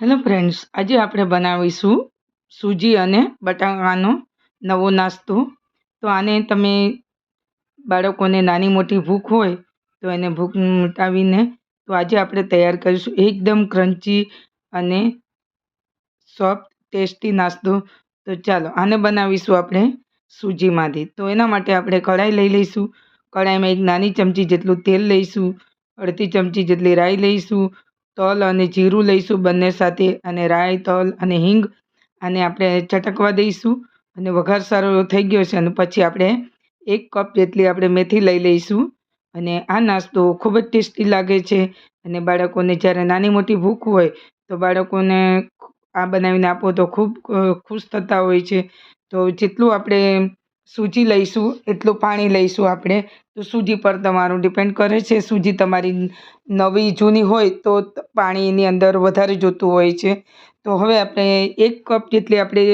Hello friends, આજે આપણે બનાવીશું સૂજી અને બટાકાનો નવો નાસ્તો. તો આને તમે બાળકોને નાની મોટી ભૂખ હોય તો એને ભૂખ મટાવીને તો આજે આપણે તૈયાર કરીશું એકદમ ક્રન્ચી અને સોફ્ટ, ટેસ્ટી નાસ્તો. તો ચાલો, આને બનાવીશું આપણે સૂજીમાંથી. તો એના માટે આપણે કઢાઈ લઈ લઈશું. કઢાઈમાં એક નાની ચમચી જેટલું તેલ લઈશું, અડધી ચમચી જેટલી રાઈ લઈશું તલ અને જીરું લઈશું બંને સાથે અને રાઈ, તલ અને હિંગ આને આપણે ચટકવા દઈશું. અને વઘાર સારો થઈ ગયો છે અને પછી આપણે એક કપ જેટલી આપણે મેથી લઈ લઈશું. અને આ નાસ્તો ખૂબ જ ટેસ્ટી લાગે છે. અને બાળકોને જ્યારે નાની મોટી ભૂખ હોય તો બાળકોને આ બનાવીને આપો તો ખૂબ ખુશ થતા હોય છે. તો જેટલું આપણે સૂજી લઈશું, એટલું પાણી લઈશું આપણે. તો સૂજી પર તમારું ડિપેન્ડ કરે છે. સૂજી તમારી નવી, જૂની હોય તો પાણી એની અંદર વધારે જોતું હોય છે. તો હવે આપણે એક કપ જેટલી આપણે,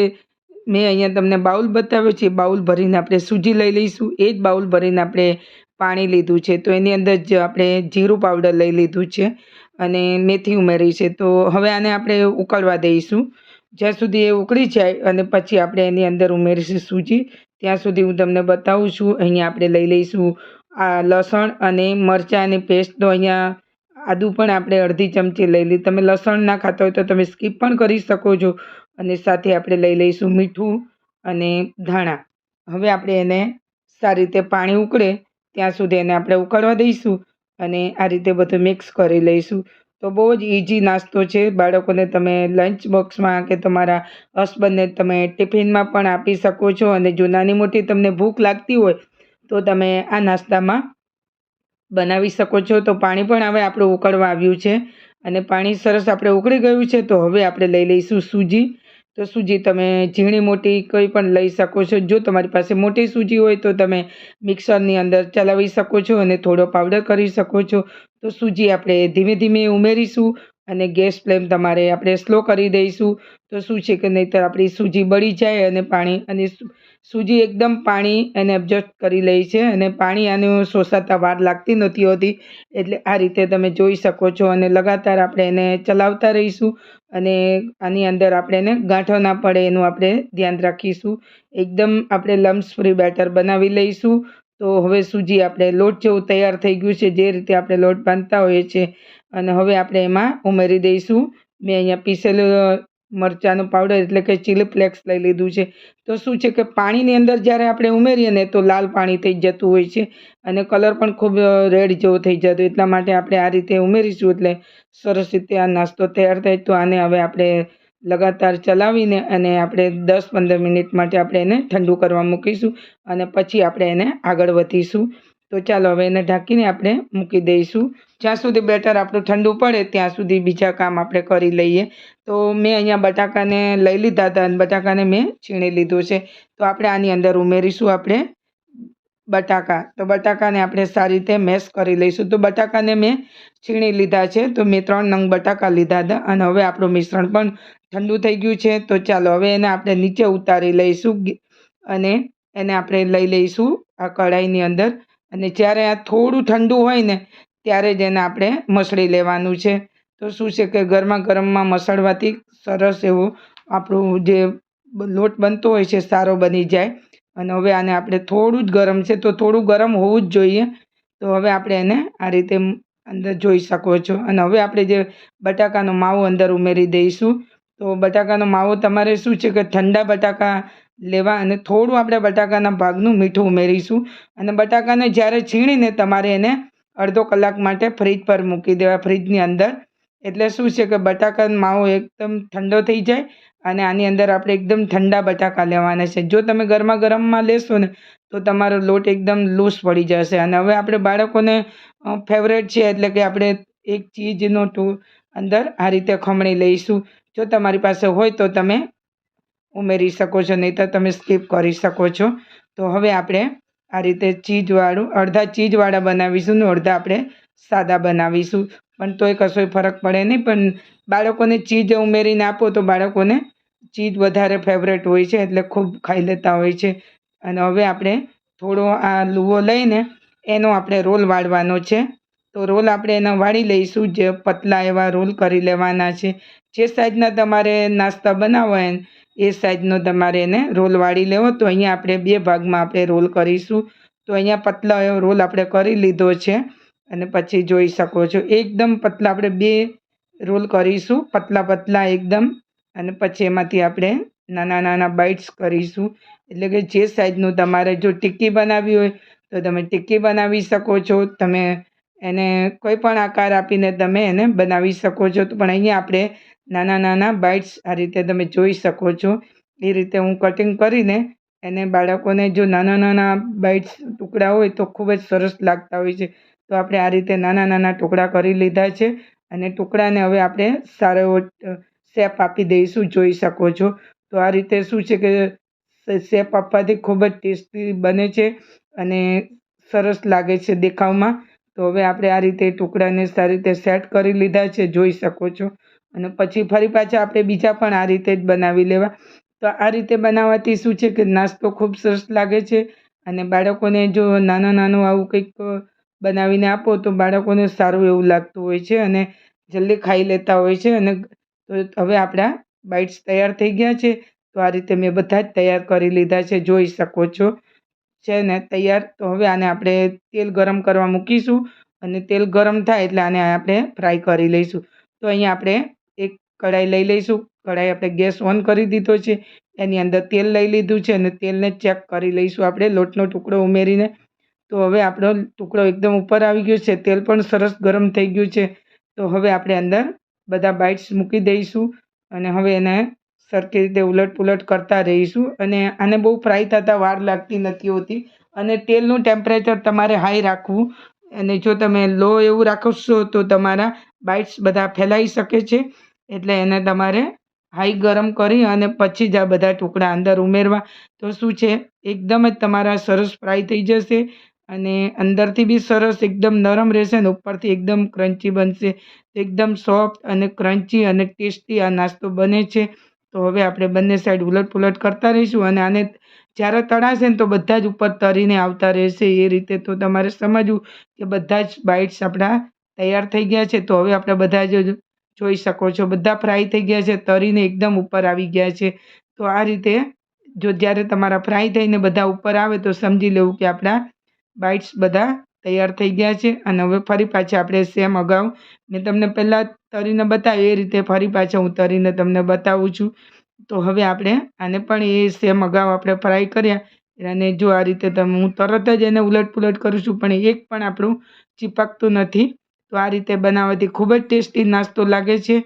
મેં અહીંયા તમને બાઉલ બતાવ્યો છે બાઉલ ભરીને આપણે સૂજી લઈ લઈશું. એ જ બાઉલ ભરીને આપણે પાણી લીધું છે. તો એની અંદર જ આપણે જીરું પાવડર લઈ લીધું છે અને મેથી ઉમેરી છે. તો હવે આને આપણે ઉકળવા દઈશું. જ્યાં સુધી એ ઉકળી જાય અને પછી આપણે એની અંદર ઉમેરીશું સૂજી. ત્યાં સુધી હું તમને બતાવું છું. અહીંયા આપણે લઈ લઈશું આ લસણ અને મરચાંની પેસ્ટ તો અહીંયા આદું પણ આપણે અડધી ચમચી લઈ લઈ. તમે લસણ ના ખાતા હોય તો તમે સ્કીપ પણ કરી શકો છો. અને સાથે આપણે લઈ લઈશું મીઠું અને ધાણા. હવે આપણે એને સારી રીતે પાણી ઉકળે. ત્યાં સુધી એને આપણે ઉકળવા દઈશું અને આ રીતે બધું મિક્સ કરી લઈશું. તો બહુ જ ઇઝી નાસ્તો છે. બાળકોને તમે લંચ બોક્સમાં કે તમારા હસબન્ડને તમે ટિફિનમાં પણ આપી શકો છો અને જો નાની મોટી તમને ભૂખ લાગતી હોય તો તમે આ નાસ્તામાં બનાવી શકો છો. તો પાણી પણ હવે આપણું ઉકળવા આવ્યું છે અને પાણી સરસ આપણે ઉકળી ગયું છે. તો હવે આપણે લઈ લઈશું સૂજી. તો સૂજી તમે ઝીણી મોટી કંઈ પણ લઈ શકો છો, જો તમારી પાસે મોટી સૂજી હોય તો તમે મિક્સરની અંદર ચલાવી શકો છો અને થોડો પાવડર કરી શકો છો. તો સૂજી આપણે ધીમે ધીમે ઉમેરીશું. અને ગેસ ફ્લેમ તમારે આપણે સ્લો કરી દઈશું. તો શું છે કે નહીંતર આપણી સૂજી બળી જાય અને પાણી, અને સૂજી એકદમ પાણી એને એબજસ્ટ કરી લે છે અને પાણી આને શોષાતા વાર લાગતી નથી હોતી. એટલે આ રીતે તમે જોઈ શકો છો અને લગાતાર આપણે એને ચલાવતા રહીશું અને આની અંદર આપણે એને ગાંઠો ના પડે એનું આપણે ધ્યાન રાખીશું. એકદમ આપણે લમ્સ ફ્રી બેટર બનાવી લઈશું. તો હવે સૂજી આપણે લોટ જેવું તૈયાર થઈ ગયું છે, જે રીતે આપણે લોટ બાંધતા હોઈએ છીએ. અને હવે આપણે એમાં ઉમેરી દઈશું. મેં અહીંયા પીસેલું મરચાંનો પાવડર એટલે કે ચીલી લઈ લીધું છે. તો શું છે કે પાણીની અંદર જ્યારે આપણે ઉમેરીએ ને તો લાલ પાણી થઈ જતું હોય છે અને કલર પણ ખૂબ રેડ જેવો થઈ જતો એટલા માટે આપણે આ રીતે ઉમેરીશું એટલે સરસ રીતે આ નાસ્તો તૈયાર થાય. તો આને હવે આપણે લગાતાર ચલાવીને અને આપણે દસ પંદર મિનિટ માટે આપણે એને ઠંડુ કરવા મૂકીશું અને પછી આપણે એને આગળ વધીશું. તો ચાલો હવે એને ઢાંકીને આપણે મૂકી દઈશું. જ્યાં સુધી બેટર આપણું ઠંડુ પડે ત્યાં સુધી બીજા કામ આપણે કરી લઈએ. તો મેં અહીંયા બટાકાને લઈ લીધા હતા અને બટાકાને મેં છીણી લીધું છે. તો આપણે આની અંદર ઉમેરીશું આપણે બટાકા. તો બટાકાને આપણે સારી રીતે મેશ કરી લઈશું. તો બટાકાને મેં છીણી લીધા છે. તો મેં ત્રણ નંગ બટાકા લીધા હતા અને હવે આપણું મિશ્રણ પણ ઠંડુ થઈ ગયું છે, તો ચાલો હવે એને આપણે નીચે ઉતારી લઈશું અને એને આપણે લઈ લઈશું આ કઢાઈની અંદર. અને જ્યારે આ થોડું ઠંડુ હોય ને, ત્યારે જ એને આપણે મસળી લેવાનું છે. તો શું છે કે ગરમા ગરમમાં મસળવાથી સરસ એવું આપણું જે લોટ બનતો હોય છે, સારો બની જાય. અને હવે આને આપણે થોડું જ ગરમ છે, તો થોડું ગરમ હોવું જ જોઈએ. તો હવે આપણે એને આ રીતે અંદર જોઈ શકો છો. અને હવે આપણે જે બટાકાનો માવો અંદર ઉમેરી દઈશું. તો બટાકાનો માવો તમારે શું છે કે ઠંડા બટાકા લેવા અને થોડું આપણે બટાકાના ભાગનું મીઠું ઉમેરીશું. અને બટાકાને જ્યારે છીણીને તમારે એને અડધો કલાક માટે ફ્રીજ પર મૂકી દેવા, ફ્રીજની અંદર. એટલે શું છે કે બટાકાનો માવો એકદમ ઠંડો થઈ જાય અને આની અંદર આપણે એકદમ ઠંડા બટાકા લેવાના છે. જો તમે ગરમા ગરમમાં લેશો ને, તો તમારો લોટ એકદમ લૂઝ પડી જશે. અને હવે આપણે બાળકોને ફેવરેટ છે એટલે કે આપણે એક ચીજનો ટુ અંદર આ રીતે ખમણી લઈશું. જો તમારી પાસે હોય તો તમે ઉમેરી શકો છો, નહીં તો તમે સ્કીપ કરી શકો છો. તો હવે આપણે આ રીતે ચીજવાળું, અડધા ચીજવાળા બનાવીશું ને અડધા આપણે સાદા બનાવીશું. પણ તોય કશોય ફરક પડે નહીં, પણ બાળકોને ચીજ ઉમેરીને આપો તો બાળકોને ચીજ વધારે ફેવરેટ હોય છે, એટલે ખૂબ ખાઈ લેતા હોય છે. અને હવે આપણે થોડો આ લુવો લઈને એનો આપણે રોલ વાળવાનો છે. તો રોલ આપણે એના વાળી લઈશું, જે પતલા એવા રોલ કરી લેવાના છે. જે સાઈઝના તમારે નાસ્તા બનાવવા એ સાઈઝનો તમારે એને રોલ વાળી લેવો. તો અહીંયા આપણે બે ભાગમાં આપણે રોલ કરીશું. તો અહીંયા પતલા એવો રોલ આપણે કરી લીધો છે. અને પછી જોઈ શકો છો, એકદમ પતલા આપણે બે રોલ કરીશું. પતલા પતલા એકદમ. અને પછી એમાંથી આપણે નાના નાના બાઇટ્સ કરીશું. એટલે કે જે સાઈઝનું તમારે જો ટિક્કી બનાવવી હોય, તો તમે ટિક્કી બનાવી શકો છો. તમે એને કોઈ પણ આકાર આપીને તમે એને બનાવી શકો છો. પણ અહીંયા આપણે નાના નાના બાઇટ્સ આ રીતે તમે જોઈ શકો છો. એ રીતે હું કટિંગ કરીને એને બાળકોને જો નાના નાના બાઇટ્સ ટુકડા હોય તો ખૂબ જ સરસ લાગતા હોય છે. તો આપણે આ રીતે નાના નાના ટુકડા કરી લીધા છે અને ટુકડાને હવે આપણે સારો એવો શેપ આપી દઈશું જોઈ શકો છો. તો આ રીતે શું છે કે શેપ આપવાથી ખૂબ જ ટેસ્ટી બને છે અને સરસ લાગે છે દેખાવમાં. તો હવે આપણે આ રીતે ટુકડાને સારી રીતે સેટ કરી લીધા છે, જોઈ શકો છો. અને પછી ફરી પાછા આપણે બીજા પણ આ રીતે જ બનાવી લેવા. તો આ રીતે બનાવવાથી શું છે કે નાસ્તો ખૂબ સરસ લાગે છે અને બાળકોને જો નાનો નાનો આવું કંઈક બનાવીને આપો તો બાળકોને સારું એવું લાગતું હોય છે અને જલ્દી ખાઈ લેતા હોય છે અને તો હવે આપણા બાઇટ્સ તૈયાર થઈ ગયા છે. તો આ રીતે મેં બધા જ તૈયાર કરી લીધા છે, જોઈ શકો છો. છે ને તૈયાર, તો હવે આને આપણે તેલ ગરમ કરવા મૂકીશું અને તેલ ગરમ થાય એટલે આને આપણે ફ્રાય કરી લઈશું. તો અહીંયા આપણે એક કઢાઈ લઈ લઈશું. કઢાઈ આપણે ગેસ ઓન કરી દીધો છે. એની અંદર તેલ લઈ લીધું છે અને તેલને ચેક કરી લઈશું આપણે લોટનો ટુકડો ઉમેરીને. તો હવે આપણો ટુકડો એકદમ ઉપર આવી ગયો છે. તેલ પણ સરસ ગરમ થઈ ગયું છે. તો હવે આપણે અંદર બધા બાઇટ્સ મૂકી દઈશું અને હવે એને સરખી રીતે ઉલટ પુલટ કરતા રહીશું અને આને બહુ ફ્રાય થતાં વાર લાગતી નથી હોતી. અને તેલનું ટેમ્પરેચર તમારે હાઈ રાખવું. અને જો તમે લો એવું રાખશો તો તમારા બાઇટ્સ બધા ફેલાઈ શકે છે. એટલે એને તમારે હાઈ ગરમ કરી અને પછી જ આ બધા ટુકડા અંદર ઉમેરવા. તો શું છે? એકદમ જ તમારા સરસ ફ્રાય થઈ જશે અને અંદરથી બી સરસ એકદમ નરમ રહેશે ને ઉપરથી એકદમ ક્રન્ચી બનશે. એકદમ સોફ્ટ અને ક્રન્ચી અને ટેસ્ટી આ નાસ્તો બને છે. તો હવે આપણે બંને સાઈડ ઉલટ પુલટ કરતા રહીશું અને આને જ્યારે તળાશે ને તો બધા જ ઉપર તરીને આવતા રહેશે. એ રીતે તો તમારે સમજવું કે બધા જ બાઇટ્સ આપણા તૈયાર થઈ ગયા છે. તો હવે આપણે બધા જ જોઈ શકો છો. બધા ફ્રાય થઈ ગયા છે. તરીને એકદમ ઉપર આવી ગયા છે. તો આ રીતે જો જ્યારે તમારા ફ્રાય થઈને બધા ઉપર આવે તો સમજી લેવું કે આપણા બાઇટ્સ બધા તૈયાર થઈ ગયા છે. અને હવે ફરી પાછા આપણે સેમ અગાઉ મેં તમને પહેલાં તરીને બતાવે, એ રીતે ફરી પાછા હું તરીને તમને બતાવું છું. તો હવે આપણે આને પણ એ સેમ અગાઉ આપણે ફ્રાય કર્યા. અને જો આ રીતે તમે, હું તરત જ એને ઉલટ પુલટ કરું છું, પણ એક પણ આપણું ચીપકતું નથી. તો આ રીતે બનાવવાથી ખૂબ જ ટેસ્ટી નાસ્તો લાગે છે.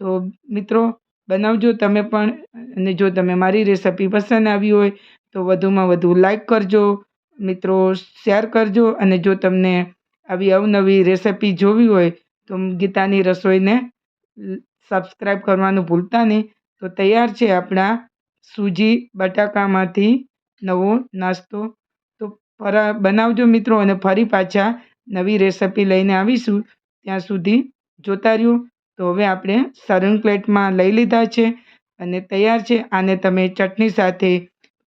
તો મિત્રો, બનાવજો તમે પણ, અને જો તમે મારી રેસિપી પસંદ આવી હોય, તો વધુમાં વધુ લાઈક કરજો. મિત્રો શેર કરજો. અને જો તમને આવી અવનવી રેસિપી જોવી હોય તો ગીતાની રસોઈને સબસ્ક્રાઈબ કરવાનું ભૂલતા નહીં તો તૈયાર છે આપણા સૂજી બટાકામાંથી નવો નાસ્તો તો ફરા બનાવજો મિત્રો અને ફરી પાછા નવી રેસિપી લઈને આવીશું ત્યાં સુધી જોતા રહ્યું તો હવે આપણે સર્વિંગ પ્લેટમાં લઈ લીધા છે અને તૈયાર છે। આને તમે ચટણી સાથે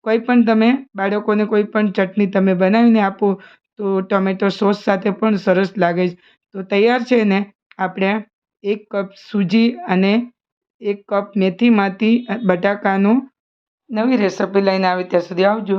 કોઈ પણ તમે બાળકોને કોઈ પણ ચટણી તમે બનાવીને આપો, તો ટોમેટો સોસ સાથે પણ સરસ લાગે છે। તો તૈયાર છે ને, આપણે એક કપ સૂજી અને એક કપ મેથીમાંથી બટાકાનું નવી રેસિપી લઈને આવી ત્યાં સુધી આવજો.